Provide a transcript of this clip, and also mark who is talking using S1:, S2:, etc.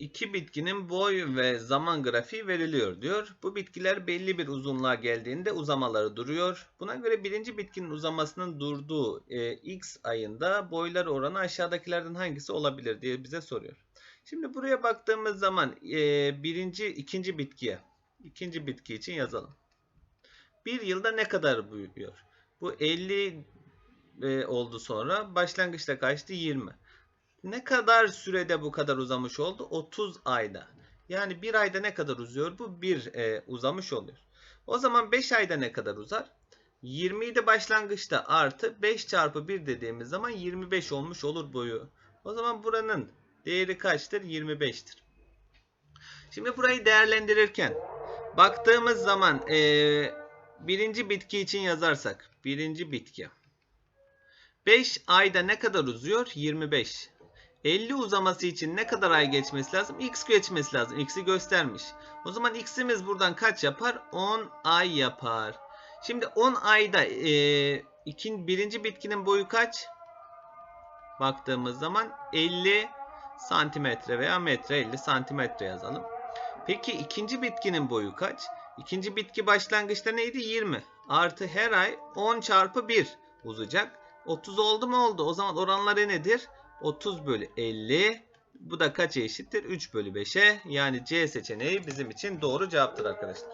S1: iki bitkinin boy ve zaman grafiği veriliyor diyor. Bu bitkiler belli bir uzunluğa geldiğinde uzamaları duruyor. Buna göre birinci bitkinin uzamasının durduğu e, x ayında boylar oranı aşağıdakilerden hangisi olabilir diye bize soruyor. Şimdi buraya baktığımız zaman e, birinci, ikinci bitkiye, ikinci bitki için yazalım. Bir yılda ne kadar büyüyor? Bu 50 e, oldu sonra. Başlangıçta kaçtı? 20. Ne kadar sürede bu kadar uzamış oldu? 30 ayda. Yani bir ayda ne kadar uzuyor? Bu bir e, uzamış oluyor. O zaman 5 ayda ne kadar uzar? 20 idi başlangıçta artı 5 çarpı 1 dediğimiz zaman 25 olmuş olur boyu. O zaman buranın değeri kaçtır? 25'tir. Şimdi burayı değerlendirirken baktığımız zaman e, birinci bitki için yazarsak birinci bitki 5 ayda ne kadar uzuyor? 25. 50 uzaması için ne kadar ay geçmesi lazım? X geçmesi lazım. X'i göstermiş. O zaman X'imiz buradan kaç yapar? 10 ay yapar. Şimdi 10 ayda e, ikin, birinci bitkinin boyu kaç? Baktığımız zaman 50 santimetre veya metre 50 santimetre yazalım. Peki ikinci bitkinin boyu kaç? İkinci bitki başlangıçta neydi? 20. Artı her ay 10 çarpı 1 uzayacak. 30 oldu mu oldu. O zaman oranları nedir? 30 bölü 50. Bu da kaça eşittir? 3 bölü 5'e. Yani C seçeneği bizim için doğru cevaptır arkadaşlar.